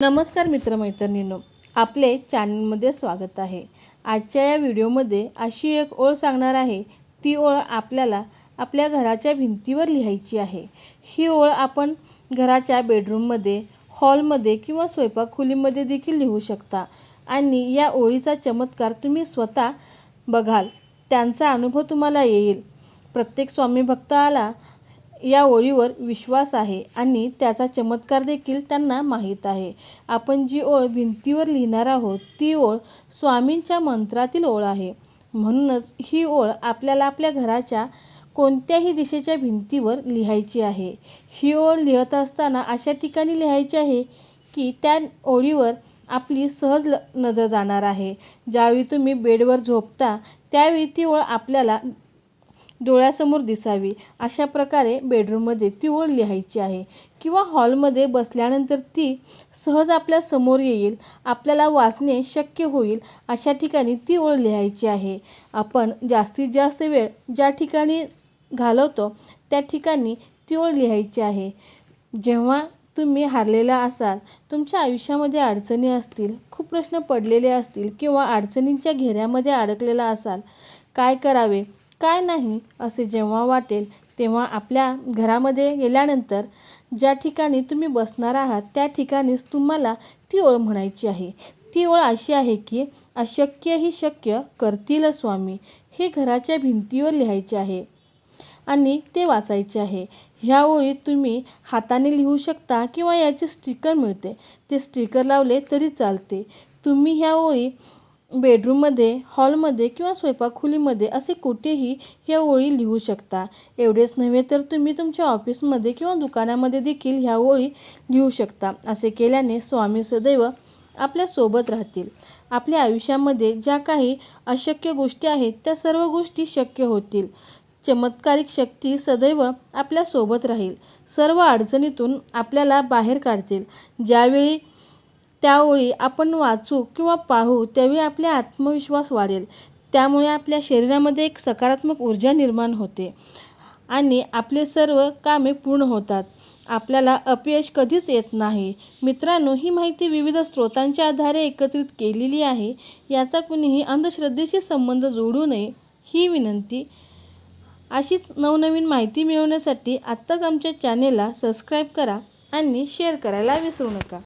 नमस्कार मित्रमैत्रिणींनो आपले चॅनलमध्ये स्वागत आहे. आजच्या या व्हिडिओमध्ये अशी एक ओळ सांगणार आहे. ती ओळ आपल्याला आपल्या घराच्या भिंतीवर लिहायची आहे. ही ओळ आपण घराच्या बेडरूममध्ये हॉलमध्ये किंवा स्वयंपाकखोलीमध्ये देखील लिहू शकता. आणि या ओळीचा चमत्कार तुम्ही स्वतः बघाल. त्यांचा अनुभव तुम्हाला येईल. प्रत्येक स्वामी भक्त आला या ओळीवर विश्वास आहे आणि त्याचा चमत्कार देखील त्यांना माहीत आहे. आपण जी ओळ भिंतीवर लिहिणार आहोत ती ओळ स्वामींच्या मंत्रातील ओळ आहे. म्हणूनच ही ओळ आपल्याला आपल्या घराच्या कोणत्याही दिशेच्या भिंतीवर लिहायची आहे. ही ओळ लिहत असताना अशा ठिकाणी लिहायची आहे की त्या ओळीवर आपली सहज ल नजर जाणार आहे. ज्यावेळी तुम्ही बेडवर झोपता त्यावेळी ती ओळ आपल्याला डोळ्यासमोर दिसावी. अशा प्रकारे बेडरूममध्ये ती ओळ लिहायची आहे. किंवा हॉलमध्ये बसल्यानंतर ती सहज आपल्यासमोर येईल. आपल्याला वाचणे शक्य होईल. अशा ठिकाणी ती ओळ लिहायची आहे. आपण जास्तीत जास्त वेळ ज्या ठिकाणी घालवतो त्या ठिकाणी ती ओळ लिहायची आहे. जेव्हा तुम्ही हारलेला असाल तुमच्या आयुष्यामध्ये अडचणी असतील खूप प्रश्न पडलेले असतील किंवा अडचणींच्या घेऱ्यामध्ये अडकलेला असाल काय करावे? काय नाही असे जेव्हा वाटेल तेव्हा आपल्या घरामध्ये गेल्यानंतर ज्या ठिकाणी तुम्ही बसणार आहात त्या ठिकाणीच तुम्हाला ती ओळ म्हणायची आहे. ती ओळ अशी आहे की अशक्य ही शक्य करतील स्वामी हे घराच्या भिंतीवर लिहायचे आहे आणि ते वाचायचे आहे. ह्या ओळी तुम्ही हाताने लिहू शकता किंवा याचे स्टिकर मिळते. ते स्टिकर लावले तरी चालते. तुम्ही ह्या ओळी बेडरूममध्ये हॉलमध्ये किंवा स्वयंपाकखोलीमध्ये असे कुठेही ह्या ओळी लिहू शकता. एवढेच नव्हे तर तुम्ही तुमच्या ऑफिसमध्ये किंवा दुकानामध्ये देखील ह्या ओळी लिहू शकता. असे केल्याने स्वामी सदैव आपल्यासोबत राहतील. आपल्या आयुष्यामध्ये ज्या काही अशक्य गोष्टी आहेत त्या सर्व गोष्टी शक्य होतील. चमत्कारिक शक्ती सदैव आपल्यासोबत राहील. सर्व अडचणीतून आपल्याला बाहेर काढतील. ज्यावेळी त्यावेळी आपण वाचू किंवा पाहू त्यावेळी आपला आत्मविश्वास वाढेल. त्यामुळे आपल्या शरीरामध्ये एक सकारात्मक ऊर्जा निर्माण होते आणि आपले सर्व कामे पूर्ण होतात. आपल्याला अपयश कधीच येत नाही. मित्रांनो ही माहिती विविध स्रोतांच्या आधारे एकत्रित केलेली आहे. याचा कुणीही अंधश्रद्धेशी संबंध जोडू नये ही विनंती. अशीच नवनवीन माहिती मिळवण्यासाठी आत्ताच आमच्या चॅनेलला सबस्क्राईब करा आणि शेअर करायला विसरू नका.